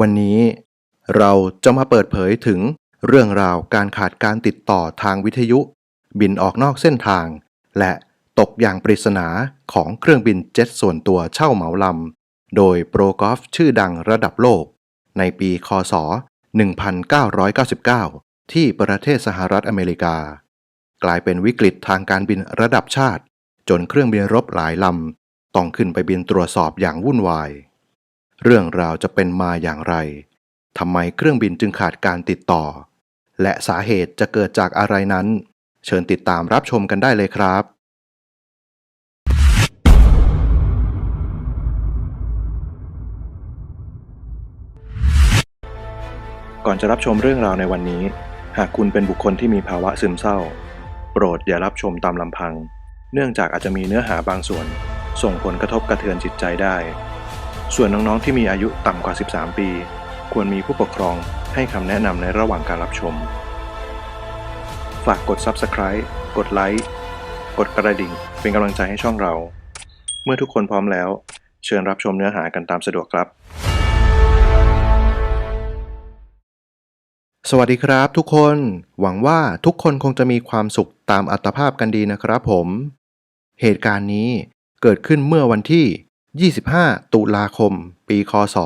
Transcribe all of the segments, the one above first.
วันนี้เราจะมาเปิดเผยถึงเรื่องราวการขาดการติดต่อทางวิทยุ บินออกนอกเส้นทาง และตกอย่างปริศนาของเครื่องบินเจ็ตส่วนตัวเช่าเหมาลำ โดยโปรกอล์ฟชื่อดังระดับโลก ในปีคศ 1999 ที่ประเทศสหรัฐอเมริกา กลายเป็นวิกฤตทางการบินระดับชาติ จนเครื่องบินรบหลายลำ ต้องขึ้นไปบินตรวจสอบอย่างวุ่นวาย เรื่องราวจะเป็นมาอย่างไรทำไมเครื่องบินจึงขาดการติดต่อ และสาเหตุจะเกิดจากอะไรนั้น เชิญติดตามรับชมกันได้เลยครับ ก่อนจะรับชมเรื่องราวในวันนี้ หากคุณเป็นบุคคลที่มีภาวะซึมเศร้า โปรดอย่ารับชมตามลำพัง เนื่องจากอาจจะมีเนื้อหาบางส่วน ส่งผลกระทบกระเทือนจิตใจได้ ส่วนน้องๆที่มีอายุต่ำกว่า 13 ปี ควรมีผู้ปกครองให้คำแนะนำในระหว่างการรับชม ฝากกด Subscribe กดไลค์กดกระดิ่ง เป็นกำลังใจให้ช่องเรา เมื่อทุกคนพร้อมแล้ว เชิญรับชมเนื้อหากันตามสะดวกครับ สวัสดีครับทุกคน หวังว่าทุกคนคงจะมีความสุขตามอัตภาพกันดีนะครับผม เหตุการณ์นี้เกิดขึ้นเมื่อวันที่ 25 ตุลาคม ปีคศ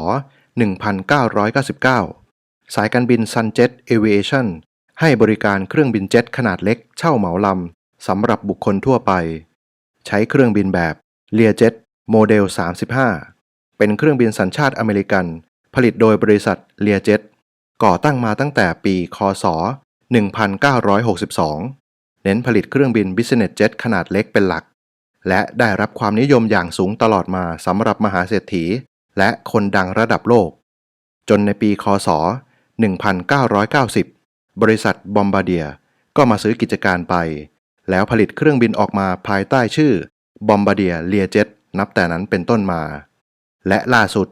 1999 สายการบิน Sunjet Aviation ให้บริการเครื่องบินเจ็ตขนาดเล็กเช่าเหมาลำสำหรับบุคคลทั่วไป ใช้เครื่องบินแบบ Learjet โมเดล 35 เป็นเครื่องบินสัญชาติอเมริกัน ผลิตโดยบริษัท Learjet ก่อตั้งมาตั้งแต่ปี คศ 1962 เน้นผลิตเครื่องบิน Business Jet ขนาดเล็กเป็นหลัก และได้รับความนิยมอย่างสูงตลอดมาสำหรับมหาเศรษฐี และคนดังระดับโลก จนในปีคศ 1990 บริษัทบอมบาเดียก็มาซื้อกิจการไป แล้วผลิตเครื่องบินออกมาภายใต้ชื่อบอมบาเดียเลียเจ็ตนับแต่นั้นเป็นต้นมา และล่าสุด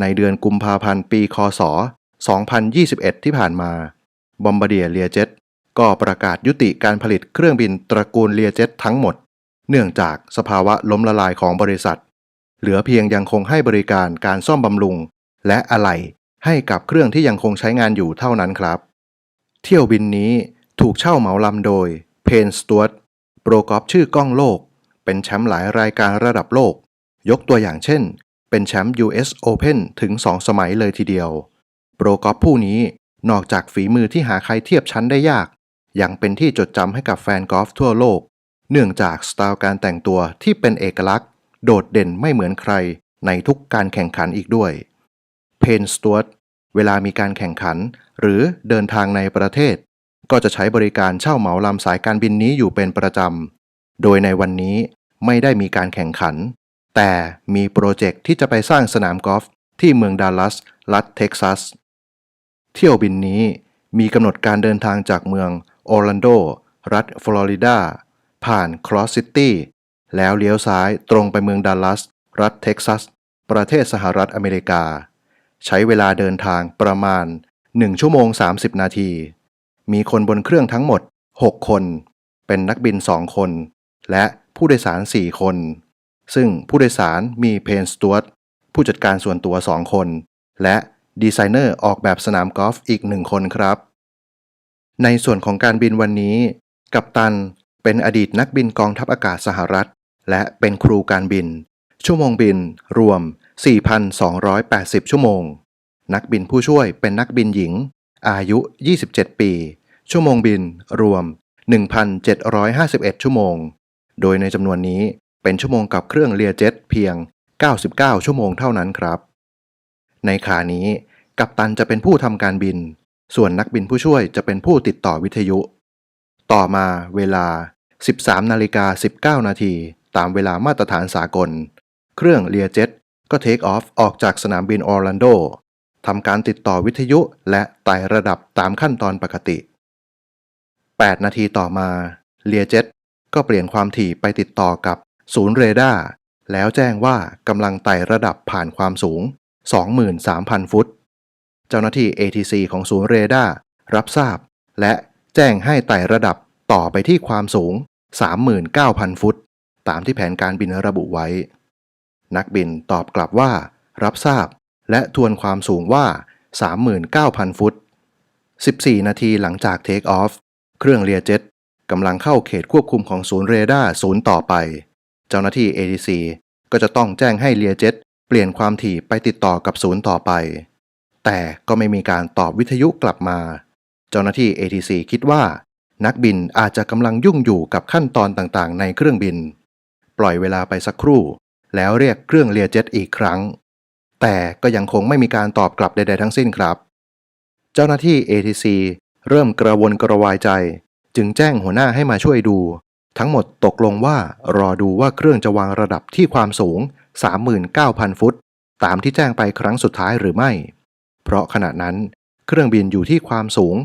ในเดือนกุมภาพันธ์ปีคศ 2021 ที่ผ่านมาบอมบาเดียเลียเจ็ตก็ประกาศยุติการผลิตเครื่องบินตระกูลเลียเจ็ตทั้งหมด เนื่องจากสภาวะล้มละลายของบริษัท เหลือเพียงยังคงให้บริการการซ่อมบำรุง และอะไหล่ให้กับเครื่องที่ยังคงใช้งานอยู่เท่านั้นครับ เที่ยวบินนี้ถูกเช่าเหมาลำโดยเพนสต u ว r t โปรกอล์ฟชื่อกล้องโลก เป็นแชมป์หลายรายการระดับโลก ยกตัวอย่างเช่น เป็นแชมป์ US Open ถึง 2 สมัยเลยทีเดียว โปรกอล์ฟผู้นี้นอกจากฝีมือที่หาใครเทียบชั้นได้ยาก ยังเป็นที่จดจำให้กับแฟนกอล์ฟทั่วโลก เนื่องจากสไตล์การแต่งตัวที่เป็นเอกลักษณ์ โดดเด่นไม่เหมือนใครในทุกการแข่งขันอีกด้วย เพนสต u ว r t เวลามีการแข่งขัน หรือเดินทางในประเทศ ก็จะใช้บริการเช่าเหมาลำสายการบินนี้อยู่เป็นประจำ โดยในวันนี้ไม่ได้มีการแข่งขัน แต่มีโปรเจกต์ที่จะไปสร้างสนามกอล์ฟที่เมืองดัลลัส รัฐเท็กซัส เที่ยวบินนี้มีกำหนดการเดินทางจากเมืองออร์แลนโด รัฐฟลอริดา ผ่านครอสซิตี้แล้วเลี้ยวซ้ายตรงไปเมืองดัลลัส รัฐเท็กซัส ประเทศสหรัฐอเมริกา ใช้เวลาเดินทางประมาณ 1 ชั่วโมง 30 นาที มีคนบนเครื่องทั้งหมด 6 คน เป็นนักบิน 2 คน และผู้โดยสาร 4 คน ซึ่งผู้โดยสารมีเพนสต u ว r t ผู้จัดการส่วนตัว 2 คน และดีไซเนอร์ออกแบบสนามกอล์ฟอีกหนึ่งคนครับ ในส่วนของการบินวันนี้ กัปตัน เป็นอดีตนักบินกองทัพอากาศสหรัฐ และเป็นครูการบิน ชั่วโมงบิน รวม 4,280 ชั่วโมง นักบินผู้ช่วยเป็นนักบินหญิง อายุ 27 ปี ชั่วโมงบิน รวม 1,751 ชั่วโมง โดยในจำนวนนี้เป็นชั่วโมงกับเครื่องเลียเจ็ตเพียง 99 ชั่วโมงเท่านั้นครับ ในขานี้กัปตันจะเป็นผู้ทำการบิน ส่วนนักบินผู้ช่วยจะเป็นผู้ติดต่อวิทยุ ต่อมาเวลา 13นาฬิกา19 นาที ตามเวลามาตรฐานสากล เครื่องเลียเจ็ตก็เทคออฟออกจากสนามบินออร์แลนโดทำการติดต่อวิทยุและไต่ระดับตามขั้นตอนปกติ 8 นาทีต่อมาเลียเจ็ตก็เปลี่ยนความถี่ไปติดต่อกับศูนย์เรดาร์แล้วแจ้งว่ากำลังไต่ระดับผ่านความสูง 23,000 ฟุต เจ้าหน้าที่ ATC ของศูนย์เรดาร์รับทราบ และแจ้งให้ไต่ระดับ ต่อไปที่ความสูง 39,000 ฟุต ตามที่แผนการบินระบุไว้ นักบินตอบกลับว่า รับทราบ และทวนความสูงว่า 39,000 ฟุต 14 นาทีหลังจากเทคออฟ เครื่องเรียเจ็ตกำลังเข้าเขตควบคุมของศูนย์เรดาร์ศูนย์ต่อไป เจ้าหน้าที่ ATC ก็จะต้องแจ้งให้เรียเจ็ตเปลี่ยนความถี่ไปติดต่อกับศูนย์ต่อไป แต่ก็ไม่มีการตอบวิทยุกลับมา เจ้าหน้าที่ ATC คิดว่า นักบินอาจจะกำลังยุ่งอยู่กับขั้นตอนต่างๆ ในเครื่องบิน ปล่อยเวลาไปสักครู่ แล้วเรียกเครื่องเรียเจ็ตอีกครั้ง แต่ก็ยังคงไม่มีการตอบกลับใดๆทั้งสิ้นครับ เจ้าหน้าที่ ATC เริ่มกระวนกระวายใจ จึงแจ้งหัวหน้าให้มาช่วยดู ทั้งหมดตกลงว่ารอดูว่าเครื่องจะวางระดับที่ความสูง 39,000 ฟุต ตามที่แจ้งไปครั้งสุดท้ายหรือไม่ เพราะขณะนั้น เครื่องบินอยู่ที่ความสูง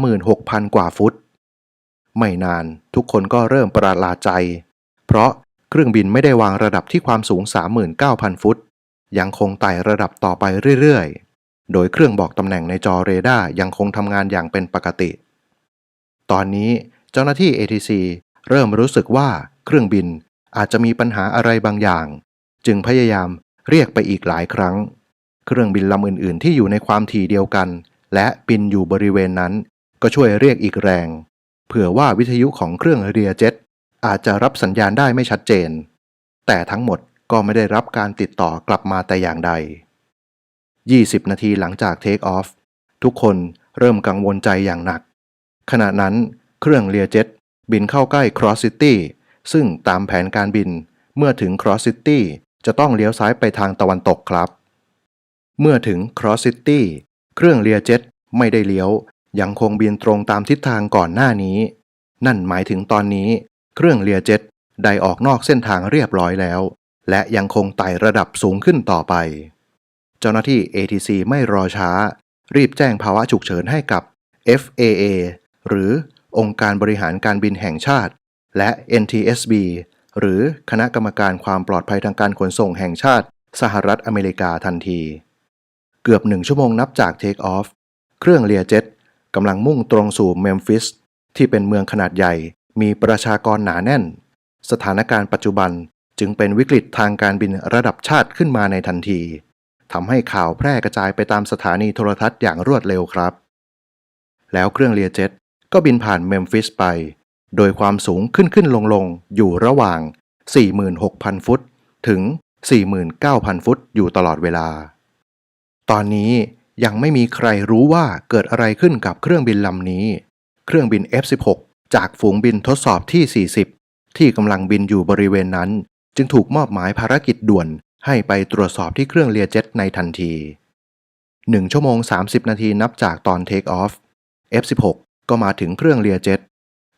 36,000 กว่าฟุต ไม่นานทุกคนก็เริ่มประหลาดใจ เพราะเครื่องบินไม่ได้วางระดับที่ความสูง 39,000 ฟุต ยังคงไต่ระดับต่อไปเรื่อยๆ โดยเครื่องบอกตำแหน่งในจอเรดาร์ยังคงทำงานอย่างเป็นปกติ ตอนนี้เจ้าหน้าที่ ATC เริ่มรู้สึกว่าเครื่องบินอาจจะมีปัญหาอะไรบางอย่าง จึงพยายามเรียกไปอีกหลายครั้ง เครื่องบินลำอื่นๆ ที่อยู่ในความถี่เดียวกัน และบินอยู่บริเวณนั้น ก็ช่วยเรียกอีกแรง เผื่อว่าวิทยุของเครื่องเรียเจ็ตอาจจะรับสัญญาณได้ไม่ชัดเจน แต่ทั้งหมดก็ไม่ได้รับการติดต่อกลับมาแต่อย่างใด 20 นาทีหลังจากเทคออฟทุกคนเริ่มกังวลใจอย่างหนัก ขณะนั้นเครื่องเรียเจ็ตบินเข้าใกล้ครอสซิตี้ซึ่งตามแผนการบินเมื่อถึงครอสซิตี้จะต้องเลี้ยวซ้ายไปทางตะวันตกครับ เมื่อถึงครอสซิตี้เครื่องเรียเจ็ตไม่ได้เลี้ยว ยังคงบินตรงตามทิศทางก่อนหน้านี้ นั่นหมายถึงตอนนี้ เครื่องเรียเจ็ตได้ออกนอกเส้นทางเรียบร้อยแล้ว และยังคงไต่ระดับสูงขึ้นต่อไป เจ้าหน้าที่ ATC ไม่รอช้า รีบแจ้งภาวะฉุกเฉินให้กับ FAA หรือองค์การบริหารการบินแห่งชาติ และ NTSB หรือคณะกรรมการความปลอดภัยทางการขนส่งแห่งชาติ สหรัฐอเมริกาทันที เกือบหนึ่งชั่วโมงนับจากเทคออฟ เครื่องเรียเจ็ต กำลังมุ่งตรงสู่เมมฟิสที่เป็นเมืองขนาดใหญ่ มีประชากรหนาแน่น สถานการณ์ปัจจุบันจึงเป็นวิกฤตทางการบินระดับชาติขึ้นมาในทันทีทำให้ข่าวแพร่กระจายไปตามสถานีโทรทัศน์อย่างรวดเร็วครับ แล้วเครื่องเรียเจ็ตก็บินผ่านเมมฟิสไป โดยความสูงขึ้นขึ้นลงลงอยู่ระหว่าง 46,000 ฟุต ถึง 49,000 ฟุตอยู่ตลอดเวลา ตอนนี้ ยังไม่มีใครรู้ว่าเกิดอะไรขึ้นกับเครื่องบินลำนี้ เครื่องบิน F16 จากฝูงบินทดสอบที่ 40 ที่กำลังบินอยู่บริเวณนั้น จึงถูกมอบหมายภารกิจด่วนให้ไปตรวจสอบที่เครื่องเลียเจ็ตในทันที 1 ชั่วโมง 30 นาทีนับจากตอนเทคออฟ F16 ก็มาถึงเครื่องเลียเจ็ต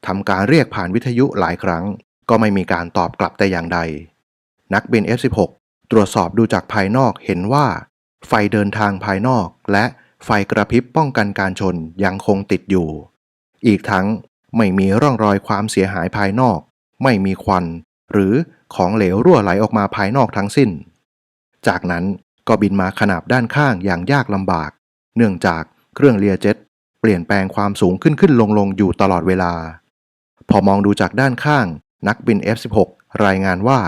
ทำการเรียกผ่านวิทยุหลายครั้ง ก็ไม่มีการตอบกลับแต่อย่างใด นักบิน F16 ตรวจสอบดูจากภายนอกเห็นว่า ไฟเดินทางภายนอก และไฟกระพริบป้องกันการชนยังคงติดอยู่ อีกทั้งไม่มีร่องรอยความเสียหายภายนอก ไม่มีควัน หรือของเหลวรั่วไหลออกมาภายนอกทั้งสิ้น จากนั้นก็บินมาขนาบด้านข้างอย่างยากลำบาก เนื่องจากเครื่องเลียเจ็ตเปลี่ยนแปลงความสูงขึ้นขึ้นลงลงอยู่ตลอดเวลา พอมองดูจากด้านข้าง นักบิน F16 รายงานว่า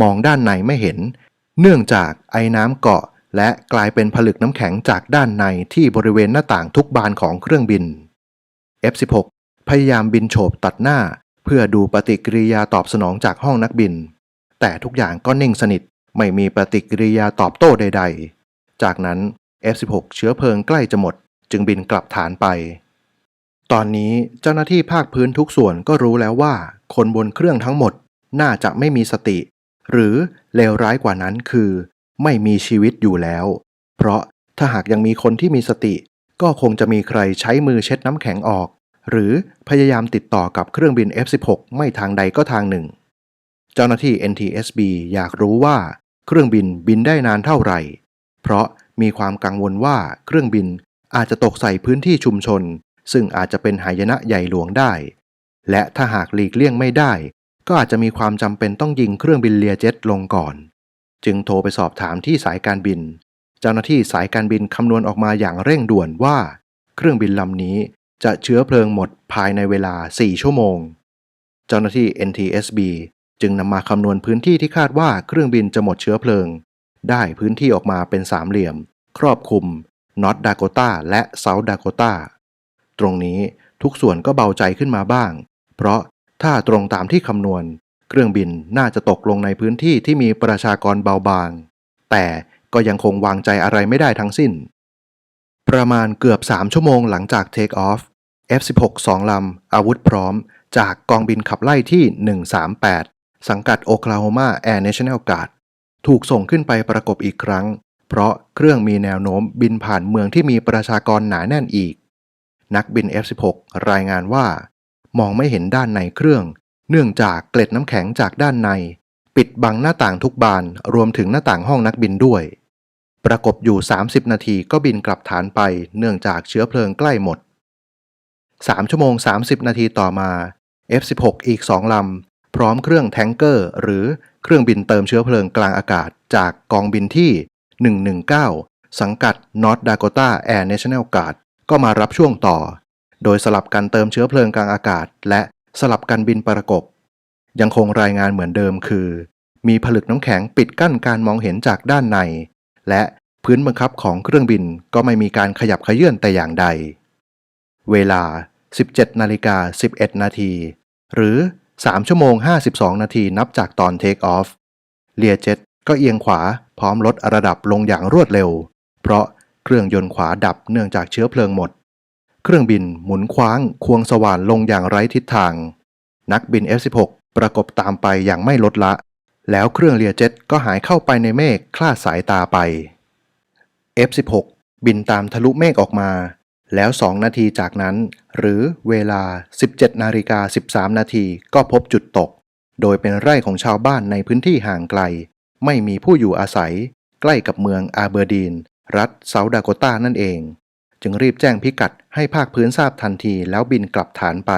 มองด้านในไม่เห็น เนื่องจากไอ้น้ำเกาะ และกลายเป็นผลึกน้ำแข็งจากด้านในที่บริเวณหน้าต่างทุกบานของเครื่องบิน F16 พยายามบินโฉบตัดหน้า เพื่อดูปฏิกิริยาตอบสนองจากห้องนักบิน แต่ทุกอย่างก็นิ่งสนิทไม่มีปฏิกิริยาตอบโต้ใด ๆ จากนั้น F16 เชื้อเพลิงใกล้จะหมด จึงบินกลับฐานไป ตอนนี้เจ้าหน้าที่ภาคพื้นทุกส่วนก็รู้แล้วว่า คนบนเครื่องทั้งหมดน่าจะไม่มีสติ หรือเลวร้ายกว่านั้นคือ ไม่มีชีวิตอยู่แล้ว เพราะถ้าหากยังมีคนที่มีสติ ก็คงจะมีใครใช้มือเช็ดน้ำแข็งออก หรือพยายามติดต่อกับเครื่องบิน F16 ไม่ทางใดก็ทางหนึ่ง เจ้าหน้าที่ NTSB อยากรู้ว่า เครื่องบินบินได้นานเท่าไหร่ เพราะมีความกังวลว่าเครื่องบินอาจจะตกใส่พื้นที่ชุมชน ซึ่งอาจจะเป็นหายนะใหญ่หลวงได้ และถ้าหากหลีกเลี่ยงไม่ได้ ก็อาจจะมีความจำเป็นต้องยิงเครื่องบินเลียเจ็ตลงก่อน จึงโทรไปสอบถามที่สายการบิน เจ้าหน้าที่สายการบินคำนวณออกมาอย่างเร่งด่วนว่า เครื่องบินลำนี้จะเชื้อเพลิงหมดภายในเวลา 4 ชั่วโมง เจ้าหน้าที่ NTSB จึงนำมาคำนวณพื้นที่ที่คาดว่าเครื่องบินจะหมดเชื้อเพลิง ได้พื้นที่ออกมาเป็นสามเหลี่ยม ครอบคลุมนอตดาโกตาและเซาท์ดาโกตาตรงนี้ทุกส่วนก็เบาใจขึ้นมาบ้าง เพราะถ้าตรงตามที่คำนวณ เครื่องบินน่าจะตกลงในพื้นที่ที่มีประชากรเบาบาง แต่ก็ยังคงวางใจอะไรไม่ได้ทั้งสิ้น ประมาณเกือบ 3 ชั่วโมงหลังจากเทคออฟ F-16 สองลำ อาวุธพร้อม จากกองบินขับไล่ที่ 138 สังกัดโอคลาโฮมาแอร์เนชั่นแนลการ์ดถูกส่งขึ้นไปประกบอีกครั้ง เพราะเครื่องมีแนวโน้มบินผ่านเมืองที่มีประชากรหนาแน่นอีก นักบิน F-16 รายงานว่า มองไม่เห็นด้านในเครื่อง เนื่องจากเกล็ดน้ำแข็งจากด้านใน ปิดบังหน้าต่างทุกบานรวมถึงหน้าต่างห้องนักบินด้วย ประกบอยู่ 30 นาทีก็บินกลับฐานไป เนื่องจากเชื้อเพลิงใกล้หมด 3 ชั่วโมง 30 นาทีต่อมา F16 อีก 2 ลำ พร้อมเครื่องแทงเกอร์ หรือเครื่องบินเติมเชื้อเพลิงกลางอากาศจากกองบินที่ 119 สังกัด North Dakota Air National Guard ก็มารับช่วงต่อ โดยสลับกันเติมเชื้อเพลิงกลางอากาศ และ สลับกันบินประกบ ยังคงรายงานเหมือนเดิมคือ มีผลึกน้ำแข็งปิดกั้นการมองเห็นจากด้านใน และพื้นบังคับของเครื่องบินก็ไม่มีการขยับเขยื่อนแต่อย่างใด เวลา 17นาฬิกา11 นาที หรือ 3 ชั่วโมง 52 นาทีนับจากตอนเทคออฟเลียเจ็ตก็เอียงขวาพร้อมลดระดับลงอย่างรวดเร็ว เพราะเครื่องยนต์ขวาดับเนื่องจากเชื้อเพลิงหมด เครื่องบินหมุนคว้าง ควงสว่านลงอย่างไร้ทิศทาง นักบิน F16 ประกบตามไปอย่างไม่ลดละ แล้วเครื่องเลียเจ็ตก็หายเข้าไปในเมฆคลาดสายตาไป F16 บินตามทะลุเมฆออกมา แล้ว 2 นาทีจากนั้น หรือเวลา 17นาฬิกา13 นาทีก็พบจุดตก โดยเป็นไร่ของชาวบ้านในพื้นที่ห่างไกล ไม่มีผู้อยู่อาศัย ใกล้กับเมืองอาเบอร์ดีน รัฐเซาท์ดาโกตานั่นเอง จึงรีบแจ้งพิกัดให้ภาคพื้นทราบทันทีแล้วบินกลับฐานไป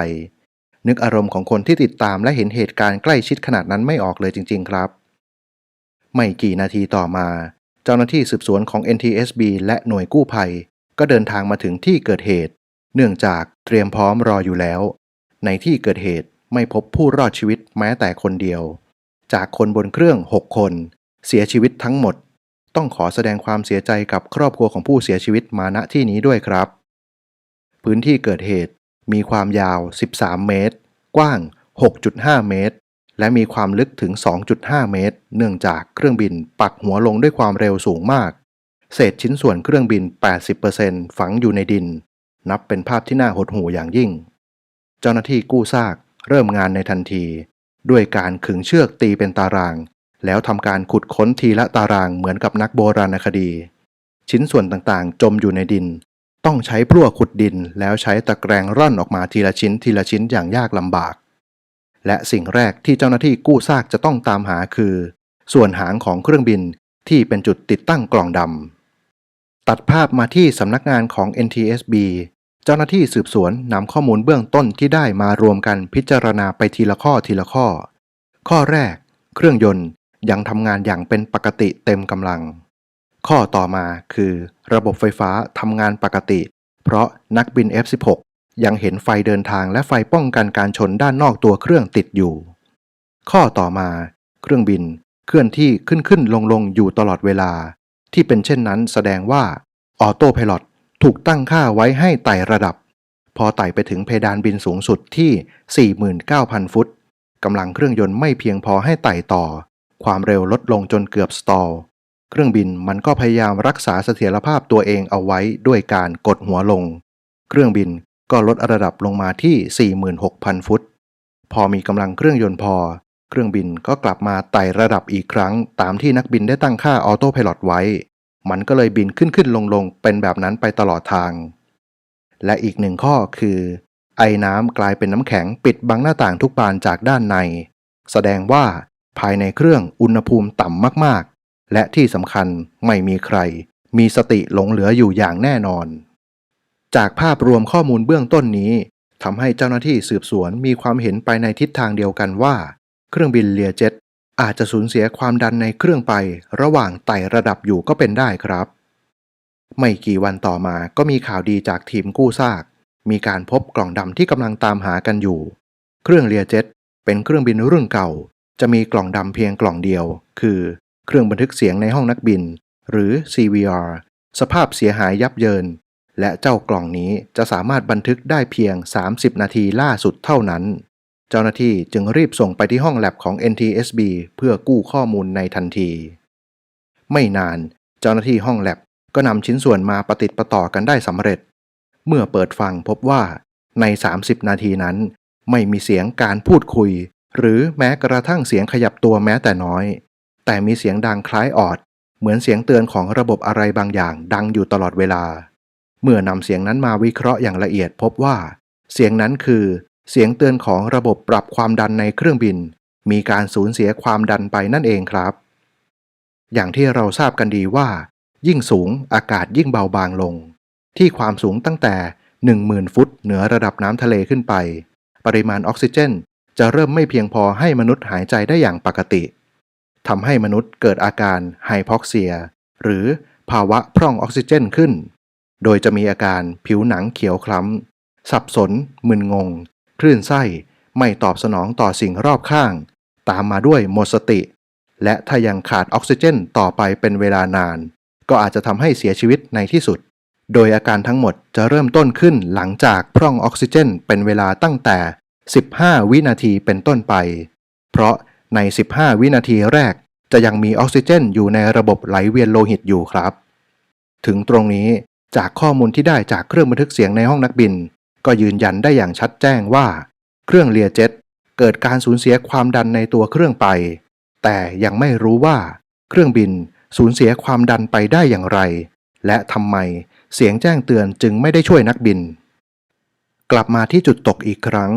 นึกอารมณ์ของคนที่ติดตามและเห็นเหตุการณ์ใกล้ชิดขนาดนั้นไม่ออกเลยจริง ๆ ครับ ไม่กี่นาทีต่อมา เจ้าหน้าที่สืบสวนของ NTSB และหน่วยกู้ภัย ก็เดินทางมาถึงที่เกิดเหตุ เนื่องจากเตรียมพร้อมรออยู่แล้ว ในที่เกิดเหตุไม่พบผู้รอดชีวิตแม้แต่คนเดียว จากคนบนเครื่อง 6 คน เสียชีวิตทั้งหมด ต้องขอแสดงความเสียใจกับครอบครัวของผู้เสียชีวิตมาณที่นี้ด้วยครับ พื้นที่เกิดเหตุมีความยาว 13 เมตร กว้าง 6.5 เมตร และมีความลึกถึง 2.5 เมตร เนื่องจากเครื่องบินปักหัวลงด้วยความเร็วสูงมาก เศษชิ้นส่วนเครื่องบิน 80%ฝังอยู่ในดิน นับเป็นภาพที่น่าหดหู่อย่างยิ่ง เจ้าหน้าที่กู้ซากเริ่มงานในทันที ด้วยการขึงเชือกตีเป็นตาราง แล้วทำการขุดค้นทีละตารางเหมือนกับนักโบราณคดี ชิ้นส่วนต่างๆ จมอยู่ในดิน ต้องใช้พลั่วขุดดิน แล้วใช้ตะแกรงร่อนออกมาทีละชิ้นทีละชิ้นอย่างยากลำบาก และสิ่งแรกที่เจ้าหน้าที่กู้ซากจะต้องตามหาคือ ส่วนหางของเครื่องบินที่เป็นจุดติดตั้งกล่องดำตัดภาพมาที่สำนักงานของ NTSB เจ้าหน้าที่สืบสวนนำข้อมูลเบื้องต้นที่ได้มารวมกันพิจารณาไปทีละข้อทีละข้อ ข้อแรก เครื่องยนต์ ยังทำงานอย่างเป็นปกติเต็มกำลัง ข้อต่อมาคือ ระบบไฟฟ้าทำงานปกติ เพราะนักบิน F16 ยังเห็นไฟเดินทางและไฟป้องกันการชนด้านนอกตัวเครื่องติดอยู่ ข้อต่อมา เครื่องบินเคลื่อนที่ขึ้นขึ้นลงลงอยู่ตลอดเวลา ที่เป็นเช่นนั้นแสดงว่าออโต้พายロถูกตั้งค่าไว้ให้ไต่ระดับ พอไต่ไปถึงเพดานบินสูงสุดที่ 49,000 ฟุตกำลังเครื่องยนต์ไม่เพียงพอให้ไต่ต่อ ความเร็วลดลงจนเกือบสตอล เครื่องบินมันก็พยายามรักษาเสถียรภาพตัวเองเอาไว้ด้วยการกดหัวลง เครื่องบินก็ลดระดับลงมาที่ 46,000 ฟุต พอมีกำลังเครื่องยนต์พอ เครื่องบินก็กลับมาไต่ระดับอีกครั้ง ตามที่นักบินได้ตั้งค่าออโต้พายロไว้ มันก็เลยบินขึ้นขึ้นลงลงเป็นแบบนั้นไปตลอดทาง และอีกหนึ่งข้อคือ ไอ้น้ำกลายเป็นน้ำแข็งปิดบังหน้าต่างทุกบานจากด้านใน แสดงว่า ภายในเครื่องอุณหภูมิต่ำมากๆ และที่สำคัญไม่มีใคร มีสติหลงเหลืออยู่อย่างแน่นอน จากภาพรวมข้อมูลเบื้องต้นนี้ทำให้เจ้าหน้าที่สืบสวนมีความเห็นไปในทิศทางเดียวกันว่า เครื่องบินเลียเจ็ตอาจจะสูญเสียความดันในเครื่องไประหว่างไต่ระดับอยู่ก็เป็นได้ครับ ไม่กี่วันต่อมาก็มีข่าวดีจากทีมกู้ซาก มีการพบกล่องดำที่กำลังตามหากันอยู่ เครื่องเลียเจ็ตเป็นเครื่องบินรุ่นเก่า จะมีกล่องดำเพียงกล่องเดียว คือเครื่องบันทึกเสียงในห้องนักบิน หรือ CVR สภาพเสียหายยับเยิน และเจ้ากล่องนี้จะสามารถบันทึกได้เพียง 30 นาทีล่าสุดเท่านั้น เจ้าหน้าที่จึงรีบส่งไปที่ห้องแลบของ NTSB เพื่อกู้ข้อมูลในทันที ไม่นานเจ้าหน้าที่ห้องแลบก็นำชิ้นส่วนมาประติดประต่อกันได้สำเร็จ เมื่อเปิดฟังพบว่าใน 30 นาทีนั้น ไม่มีเสียงการพูดคุย หรือแม้กระทั่งเสียงขยับตัวแม้แต่น้อย แต่มีเสียงดังคล้ายออด เหมือนเสียงเตือนของระบบอะไรบางอย่างดังอยู่ตลอดเวลา เมื่อนำเสียงนั้นมาวิเคราะห์อย่างละเอียดพบว่า เสียงนั้นคือ เสียงเตือนของระบบปรับความดันในเครื่องบิน มีการสูญเสียความดันไปนั่นเองครับ อย่างที่เราทราบกันดีว่า ยิ่งสูงอากาศยิ่งเบาบางลง ที่ความสูงตั้งแต่ 10,000 ฟุตเหนือระดับน้ำทะเลขึ้นไป ปริมาณออกซิเจน จะเริ่มไม่เพียงพอให้มนุษย์หายใจได้อย่างปกติทำให้มนุษย์เกิดอาการไฮพอกเซีย หรือภาวะพร่องออกซิเจนขึ้น โดยจะมีอาการผิวหนังเขียวคล้ำ สับสน มึนงง คลื่นไส้ ไม่ตอบสนองต่อสิ่งรอบข้าง ตามมาด้วยหมดสติ และถ้ายังขาดออกซิเจนต่อไปเป็นเวลานาน ก็อาจจะทำให้เสียชีวิตในที่สุด โดยอาการทั้งหมดจะเริ่มต้นขึ้นหลังจากพร่องออกซิเจนเป็นเวลาตั้งแต่ 15 วินาทีเป็นต้นไป เพราะใน 15 วินาทีแรกจะยังมีออกซิเจนอยู่ในระบบไหลเวียนโลหิตอยู่ครับ ถึงตรงนี้จากข้อมูลที่ได้จากเครื่องบันทึกเสียงในห้องนักบิน ก็ยืนยันได้อย่างชัดแจ้งว่า เครื่องเลียเจ็ตเกิดการสูญเสียความดันในตัวเครื่องไป แต่ยังไม่รู้ว่า เครื่องบินสูญเสียความดันไปได้อย่างไร และทำไมเสียงแจ้งเตือนจึงไม่ได้ช่วยนักบิน กลับมาที่จุดตกอีกครั้ง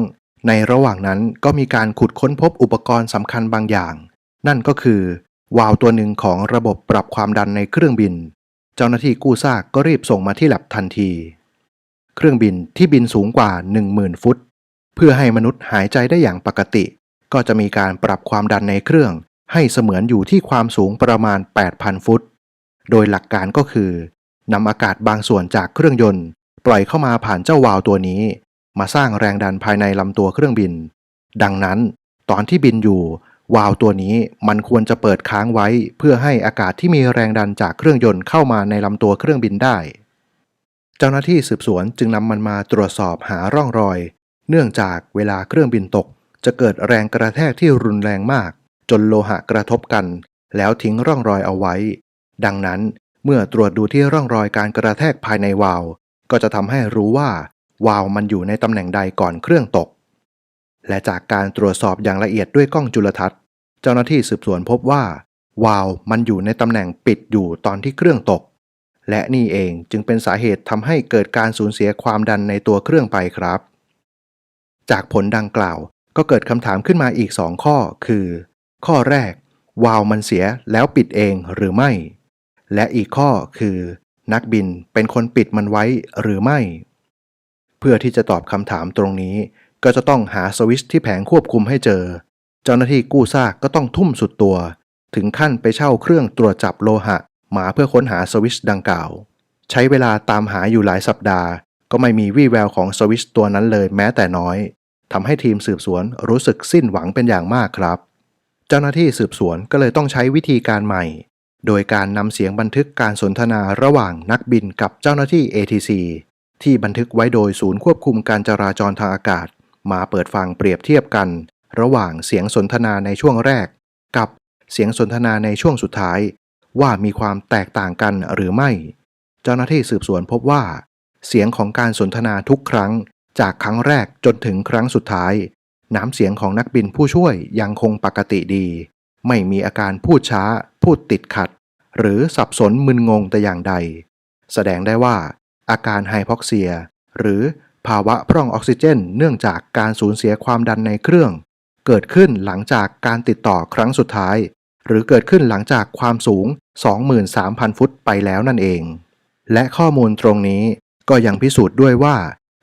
ในระหว่างนั้นก็มีการขุดค้นพบอุปกรณ์สำคัญบางอย่าง นั่นก็คือวาล์วตัวหนึ่งของระบบปรับความดันในเครื่องบิน เจ้าหน้าที่กู้ซากก็รีบส่งมาที่แลบทันที เครื่องบินที่บินสูงกว่า 10,000 ฟุต เพื่อให้มนุษย์หายใจได้อย่างปกติ ก็จะมีการปรับความดันในเครื่อง ให้เสมือนอยู่ที่ความสูงประมาณ 8,000 ฟุต โดยหลักการก็คือนำอากาศบางส่วนจากเครื่องยนต์ ปล่อยเข้ามาผ่านเจ้าวาล์วตัวนี้ มาสร้างแรงดันภายในลำตัวเครื่องบิน ดังนั้นตอนที่บินอยู่ วาล์วตัวนี้มันควรจะเปิดค้างไว้ เพื่อให้อากาศที่มีแรงดันจากเครื่องยนต์เข้ามาในลำตัวเครื่องบินได้ เจ้าหน้าที่สืบสวนจึงนำมันมาตรวจสอบหาร่องรอย เนื่องจากเวลาเครื่องบินตก จะเกิดแรงกระแทกที่รุนแรงมาก จนโลหะกระทบกัน แล้วทิ้งร่องรอยเอาไว้ ดังนั้นเมื่อตรวจดูที่ร่องรอยการกระแทกภายในวาล์วก็จะทำให้รู้ว่า วาล์วมันอยู่ในตำแหน่งใดก่อนเครื่องตก และจากการตรวจสอบอย่างละเอียดด้วยกล้องจุลทรรศน์ เจ้าหน้าที่สืบสวนพบว่าวาล์วมันอยู่ในตำแหน่งปิดอยู่ตอนที่เครื่องตก และนี่เองจึงเป็นสาเหตุทำให้เกิดการสูญเสียความดันในตัวเครื่องไปครับ จากผลดังกล่าวก็เกิดคำถามขึ้นมาอีก 2 ข้อ คือ ข้อแรก วาล์วมันเสียแล้วปิดเองหรือไม่ และอีกข้อคือ นักบินเป็นคนปิดมันไว้หรือไม่ เพื่อที่จะตอบคำถามตรงนี้ ก็จะต้องหาสวิชที่แผงควบคุมให้เจอ เจ้าหน้าที่กู้ซากก็ต้องทุ่มสุดตัว ถึงขั้นไปเช่าเครื่องตรวจจับโลหะ มาเพื่อค้นหาสวิชดังกล่าว ใช้เวลาตามหาอยู่หลายสัปดาห์ ก็ไม่มีวี่แววของสวิชตัวนั้นเลยแม้แต่น้อยทำให้ทีมสืบสวนรู้สึกสิ้นหวังเป็นอย่างมากครับ เจ้าหน้าที่สืบสวนก็เลยต้องใช้วิธีการใหม่ โดยการนำเสียงบันทึกการสนทนาระหว่างนักบินกับเจ้าหน้าที่ ATC ที่บันทึกไว้โดยศูนย์ควบคุมการจราจรทางอากาศ มาเปิดฟังเปรียบเทียบกัน ระหว่างเสียงสนทนาในช่วงแรก กับเสียงสนทนาในช่วงสุดท้าย ว่ามีความแตกต่างกันหรือไม่ เจ้าหน้าที่สืบสวนพบว่า เสียงของการสนทนาทุกครั้ง จากครั้งแรกจนถึงครั้งสุดท้าย น้ำเสียงของนักบินผู้ช่วยยังคงปกติดี ไม่มีอาการพูดช้า พูดติดขัด หรือสับสนมึนงงแต่อย่างใด แสดงได้ว่า อาการไฮพอกเซีย หรือภาวะพร่องออกซิเจน เนื่องจากการสูญเสียความดันในเครื่อง เกิดขึ้นหลังจากการติดต่อครั้งสุดท้าย หรือเกิดขึ้นหลังจากความสูง 23,000 ฟุตไปแล้วนั่นเอง และข้อมูลตรงนี้ก็ยังพิสูจน์ด้วยว่า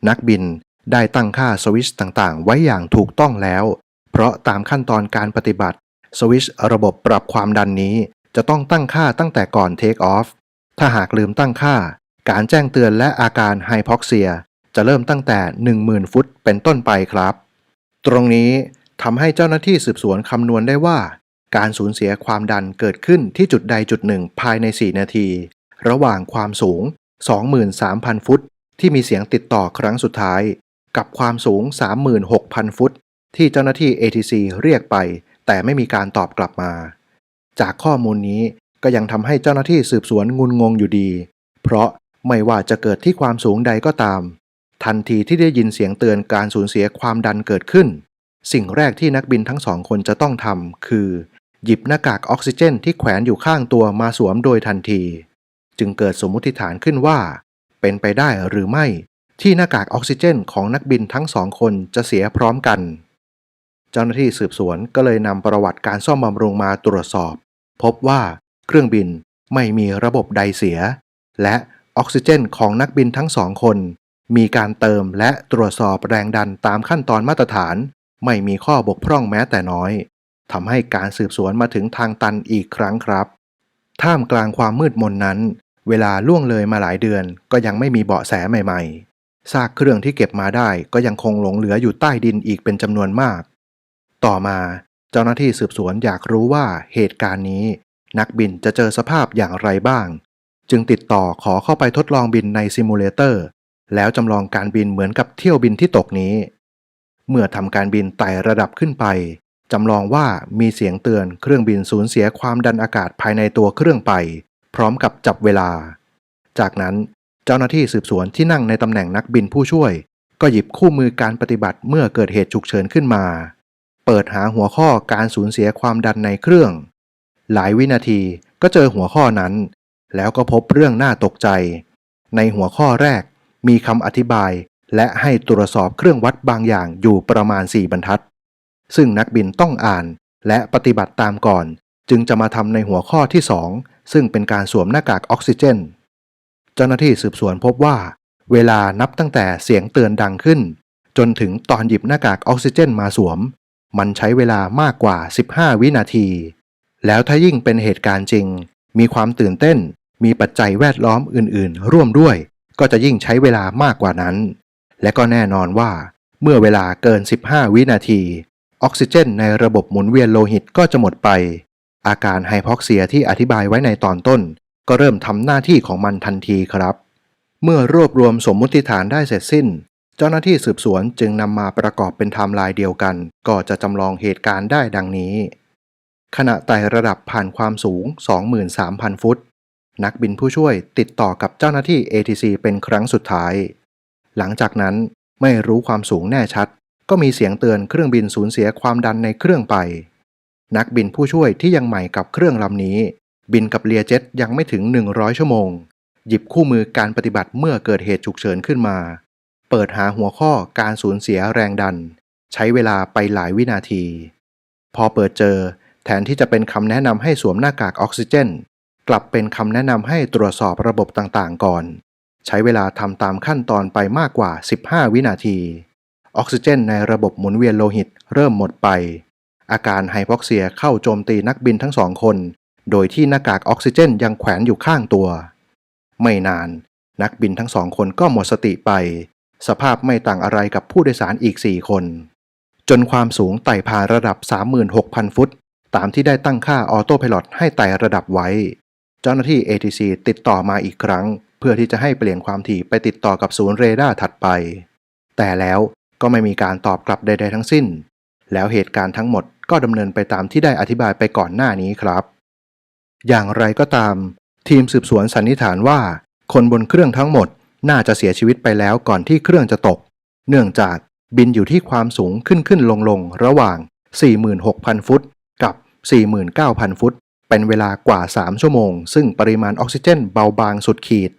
นักบินได้ตั้งค่าสวิชต่างๆ ไว้อย่างถูกต้องแล้ว เพราะตามขั้นตอนการปฏิบัติสวิชระบบปรับความดันนี้จะต้องตั้งค่าตั้งแต่ก่อนเทคออฟถ้าหากลืมตั้งค่า การแจ้งเตือนและอาการไฮพอกเซีย จะเริ่มตั้งแต่ 10,000 ฟุตเป็นต้นไปครับ ตรงนี้ทำให้เจ้าหน้าที่สืบสวนคำนวณได้ว่า การสูญเสียความดันเกิดขึ้นที่จุดใดจุดหนึ่งภายใน 4 นาที ระหว่างความสูง 23,000 ฟุต ที่มีเสียงติดต่อครั้งสุดท้าย กับความสูง 36,000 ฟุต ที่เจ้าหน้าที่ ATC เรียกไป แต่ไม่มีการตอบกลับมา จากข้อมูลนี้ก็ยังทำให้เจ้าหน้าที่สืบสวนงุนงงอยู่ดี เพราะ ไม่ว่าจะเกิดที่ความสูงใดก็ตาม ทันทีที่ได้ยินเสียงเตือนการสูญเสียความดันเกิดขึ้น สิ่งแรกที่นักบินทั้งสองคนจะต้องทำคือ หยิบหน้ากากออกซิเจนที่แขวนอยู่ข้างตัวมาสวมโดยทันที จึงเกิดสมมติฐานขึ้นว่า เป็นไปได้หรือไม่ที่หน้ากากออกซิเจนของนักบินทั้งสองคนจะเสียพร้อมกัน เจ้าหน้าที่สืบสวนก็เลยนำประวัติการซ่อมบำรุงมาตรวจสอบ พบว่าเครื่องบินไม่มีระบบใดเสีย และ ออกซิเจนของนักบินทั้งสองคน มีการเติมและตรวจสอบแรงดันตามขั้นตอนมาตรฐาน ไม่มีข้อบกพร่องแม้แต่น้อยทำให้การสืบสวนมาถึงทางตันอีกครั้งครับ ท่ามกลางความมืดมนนั้น เวลาล่วงเลยมาหลายเดือนก็ยังไม่มีเบาะแสใหม่ ๆ ซากเครื่องที่เก็บมาได้ก็ยังคงหลงเหลืออยู่ใต้ดินอีกเป็นจำนวนมาก ต่อมาเจ้าหน้าที่สืบสวนอยากรู้ว่าเหตุการณ์นี้ นักบินจะเจอสภาพอย่างไรบ้าง จึงติดต่อขอเข้าไปทดลองบินในซิมูเลเตอร์แล้วจำลองการบินเหมือนกับเที่ยวบินที่ตกนี้ เมื่อทำการบินไต่ระดับขึ้นไปจำลองว่ามีเสียงเตือนเครื่องบินสูญเสียความดันอากาศภายในตัวเครื่องไป พร้อมกับจับเวลา จากนั้นเจ้าหน้าที่สืบสวนที่นั่งในตำแหน่งนักบินผู้ช่วย ก็หยิบคู่มือการปฏิบัติเมื่อเกิดเหตุฉุกเฉินขึ้นมา เปิดหาหัวข้อการสูญเสียความดันในเครื่อง หลายวินาทีก็เจอหัวข้อนั้น แล้วก็พบเรื่องน่าตกใจ ในหัวข้อแรกมีคำอธิบาย และให้ตรวจสอบเครื่องวัดบางอย่างอยู่ประมาณ 4 บรรทัด ซึ่งนักบินต้องอ่านและปฏิบัติตามก่อน จึงจะมาทำในหัวข้อที่ 2 ซึ่งเป็นการสวมหน้ากากออกซิเจน เจ้าหน้าที่สืบสวนพบว่า เวลานับตั้งแต่เสียงเตือนดังขึ้น จนถึงตอนหยิบหน้ากากออกซิเจนมาสวม มันใช้เวลามากกว่า 15 วินาที แล้วถ้ายิ่งเป็นเหตุการณ์จริง มีความตื่นเต้น มีปัจจัยแวดล้อมอื่นๆ ร่วมด้วย ก็จะยิ่งใช้เวลามากกว่านั้น และก็แน่นอนว่า เมื่อเวลาเกิน 15 วินาที ออกซิเจนในระบบหมุนเวียนโลหิตก็จะหมดไป อาการไฮพอกเซียที่อธิบายไว้ในตอนต้น ก็เริ่มทำหน้าที่ของมันทันทีครับ เมื่อรวบรวมสมมุติฐานได้เสร็จสิ้น เจ้าหน้าที่สืบสวนจึงนำมาประกอบเป็นไทม์ไลน์เดียวกัน ก็จะจำลองเหตุการณ์ได้ดังนี้ขณะไต่ระดับผ่านความสูง 23,000 ฟุต นักบินผู้ช่วยติดต่อกับเจ้าหน้าที่ ATC เป็นครั้งสุดท้าย หลังจากนั้นไม่รู้ความสูงแน่ชัด ก็มีเสียงเตือนเครื่องบินสูญเสียความดันในเครื่องไป นักบินผู้ช่วยที่ยังใหม่กับเครื่องลำนี้ บินกับเลียเจ็ตยังไม่ถึง 100 ชั่วโมง หยิบคู่มือการปฏิบัติเมื่อเกิดเหตุฉุกเฉินขึ้นมา เปิดหาหัวข้อการสูญเสียแรงดัน ใช้เวลาไปหลายวินาที พอเปิดเจอแทนที่จะเป็นคำแนะนำให้สวมหน้ากากออกซิเจน กลับเป็นคำแนะนำให้ตรวจสอบระบบต่างๆ ก่อน ใช้เวลาทำตามขั้นตอนไปมากกว่า 15 วินาที ออกซิเจนในระบบหมุนเวียนโลหิตเริ่มหมดไป อาการไฮพอกเซียเข้าโจมตีนักบินทั้งสองคน โดยที่หน้ากากออกซิเจนยังแขวนอยู่ข้างตัว ไม่นาน นักบินทั้งสองคนก็หมดสติไป สภาพไม่ต่างอะไรกับผู้โดยสารอีก 4 คน จนความสูงไต่ผ่านระดับ 36,000 ฟุต ตามที่ได้ตั้งค่าออโต้พายโให้ไต่ระดับไว้ เจ้าหน้าที่ ATC ติดต่อมาอีกครั้ง เพื่อที่จะให้เปลี่ยนความถี่ไปติดต่อกับศูนย์เรดาร์ถัดไป แต่แล้วก็ไม่มีการตอบกลับใดๆทั้งสิ้น แล้วเหตุการณ์ทั้งหมดก็ดำเนินไปตามที่ได้อธิบายไปก่อนหน้านี้ครับ อย่างไรก็ตาม ทีมสืบสวนสันนิษฐานว่า คนบนเครื่องทั้งหมดน่าจะเสียชีวิตไปแล้วก่อนที่เครื่องจะตก เนื่องจากบินอยู่ที่ความสูงขึ้นขึ้นลงลงระหว่าง 46,000 ฟุตกับ 49,000 ฟุต เป็นเวลากว่า 3 ชั่วโมง ซึ่งปริมาณออกซิเจนเบาบางสุดขีด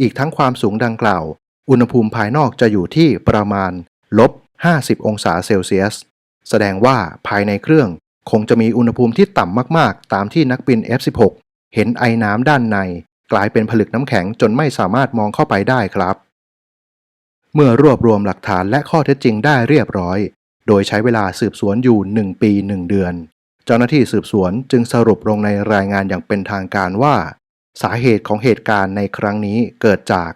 อีกทั้งความสูงดังกล่าว อุณหภูมิภายนอกจะอยู่ที่ประมาณลบ 50 องศาเซลเซียส แสดงว่าภายในเครื่องคงจะมีอุณหภูมิที่ต่ำมากๆ ตามที่นักบิน F16 เห็นไอน้ำด้านใน กลายเป็นผลึกน้ำแข็งจนไม่สามารถมองเข้าไปได้ครับ เมื่อรวบรวมหลักฐานและข้อเท็จจริงได้เรียบร้อย โดยใช้เวลาสืบสวนอยู่ 1 ปี 1 เดือน เจ้าหน้าที่สืบสวนจึงสรุปลงในรายงานอย่างเป็นทางการว่า สาเหตุของเหตุการณ์ในครั้งนี้เกิดจาก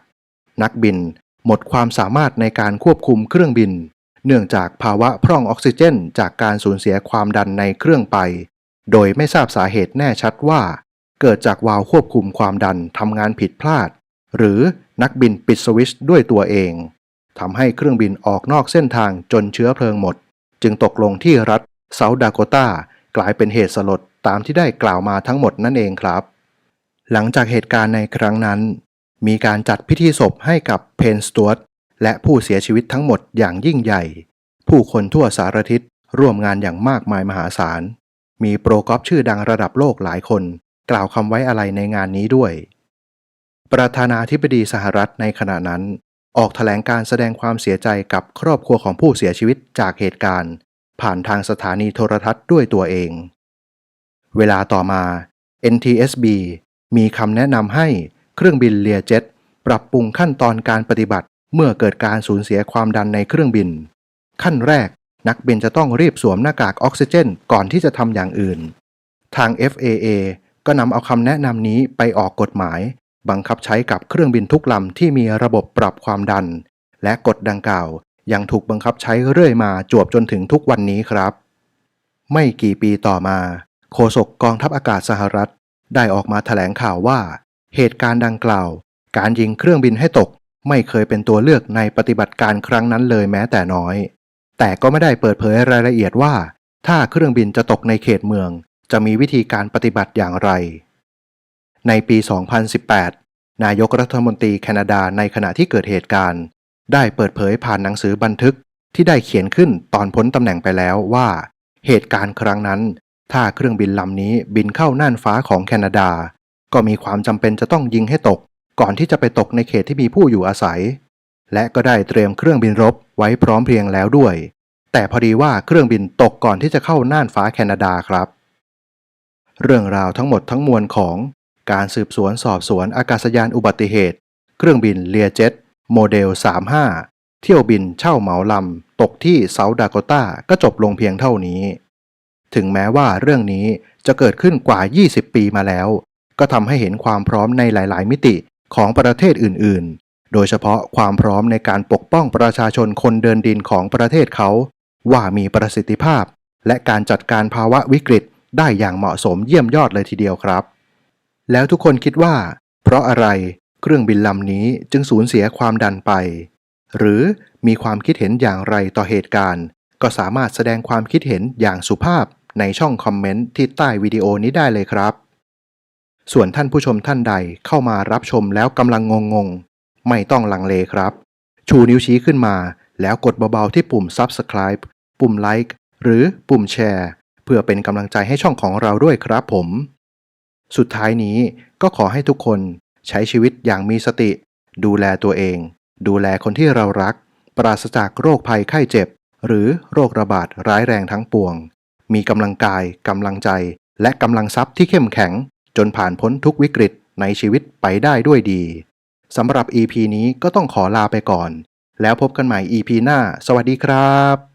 นักบินหมดความสามารถในการควบคุมเครื่องบิน เนื่องจากภาวะพร่องออกซิเจน จากการสูญเสียความดันในเครื่องไป โดยไม่ทราบสาเหตุแน่ชัดว่า เกิดจากวาล์วควบคุมความดันทำงานผิดพลาด หรือนักบินปิดสวิชด้วยตัวเองทำให้เครื่องบินออกนอกเส้นทางจนเชื้อเพลิงหมด จึงตกลงที่รัฐเซาท์ดาโกตา กลายเป็นเหตุสลดตามที่ได้กล่าวมาทั้งหมดนั่นเองครับ หลังจากเหตุการณ์ในครั้งนั้น มีการจัดพิธีศพให้กับเพนสตว r และผู้เสียชีวิตทั้งหมดอย่างยิ่งใหญ่ ผู้คนทั่วสารทิศร่วมงานอย่างมากมายมหาศาล มีโปรกอล์ฟชื่อดังระดับโลกหลายคน กล่าวคำไว้อะไรในงานนี้ด้วย ประธานาธิบดีสหรัฐในขณะนั้น ออกแถลงการแสดงความเสียใจกับครอบครัวของผู้เสียชีวิตจากเหตุการณ์ ผ่านทางสถานีโทรทัศน์ด้วยตัวเอง เวลาต่อมา NTSB มีคำแนะนำให้เครื่องบินเลียเจ็ตปรับปรุงขั้นตอนการปฏิบัติเมื่อเกิดการสูญเสียความดันในเครื่องบิน ขั้นแรกนักบินจะต้องรีบสวมหน้ากากออกซิเจน ก่อนที่จะทำอย่างอื่น ทาง FAA ก็นำเอาคำแนะนำนี้ไปออกกฎหมาย บังคับใช้กับเครื่องบินทุกลำที่มีระบบปรับความดัน และกฎดังกล่าว ยังถูกบังคับใช้เรื่อยมาจวบจนถึงทุกวันนี้ครับ ไม่กี่ปีต่อมา โฆษกกองทัพอากาศสหรัฐ ได้ออกมาแถลงข่าวว่า เหตุการณ์ดังกล่าว การยิงเครื่องบินให้ตก ไม่เคยเป็นตัวเลือกในปฏิบัติการครั้งนั้นเลยแม้แต่น้อย แต่ก็ไม่ได้เปิดเผยรายละเอียดว่า ถ้าเครื่องบินจะตกในเขตเมือง จะมีวิธีการปฏิบัติอย่างไร ในปี 2018 นายกรัฐมนตรีแคนาดาในขณะที่เกิดเหตุการณ์ ได้เปิดเผยผ่านหนังสือบันทึกที่ได้เขียนขึ้นตอนพ้นตำแหน่งไปแล้วว่า เหตุการณ์ครั้งนั้น ถ้าเครื่องบินลำนี้บินเข้าน่านฟ้าของแคนาดา ก็มีความจำเป็นจะต้องยิงให้ตก ก่อนที่จะไปตกในเขตที่มีผู้อยู่อาศัย และก็ได้เตรียมเครื่องบินรบไว้พร้อมเพรียงแล้วด้วย แต่พอดีว่าเครื่องบินตกก่อนที่จะเข้าน่านฟ้าแคนาดาครับ เรื่องราวทั้งหมดทั้งมวลของ การสืบสวนสอบสวนอากาศยานอุบัติเหตุ เครื่องบินเลียเจ็ต โมเดล 35 เที่ยวบินเช่าเหมาลำ ตกที่เซาท์ดาโกตาก็จบลงเพียงเท่านี้ ถึงแม้ว่าเรื่องนี้จะเกิดขึ้นกว่า 20 ปีมาแล้ว ก็ทำให้เห็นความพร้อมในหลาย ๆ มิติของประเทศอื่น ๆ โดยเฉพาะความพร้อมในการปกป้องประชาชนคนเดินดินของประเทศเขา ว่ามีประสิทธิภาพ และการจัดการภาวะวิกฤตได้อย่างเหมาะสมเยี่ยมยอดเลยทีเดียวครับ แล้วทุกคนคิดว่า เพราะอะไร เครื่องบินลำนี้จึงสูญเสียความดันไป หรือมีความคิดเห็นอย่างไรต่อเหตุการณ์ ก็สามารถแสดงความคิดเห็นอย่างสุภาพในช่องคอมเมนต์ที่ใต้วิดีโอนี้ได้เลยครับ ส่วนท่านผู้ชมท่านใดเข้ามารับชมแล้วกำลังงงๆ ไม่ต้องลังเลครับ ชูนิ้วชี้ขึ้นมา แล้วกดเบาๆที่ปุ่ม Subscribe ปุ่ม Like หรือปุ่มแชร์เพื่อเป็นกำลังใจให้ช่องของเราด้วยครับผม สุดท้ายนี้ก็ขอให้ทุกคน ใช้ชีวิตอย่างมีสติ ดูแลตัวเอง ดูแลคนที่เรารัก ปราศจากโรคภัยไข้เจ็บ หรือโรคระบาดร้ายแรงทั้งปวง มีกำลังกายกำลังใจ และกำลังทรัพย์ที่เข้มแข็ง จนผ่านพ้นทุกวิกฤตในชีวิตไปได้ด้วยดีสำหรับ EP นี้ก็ต้องขอลาไปก่อน แล้วพบกันใหม่ EP หน้า สวัสดีครับ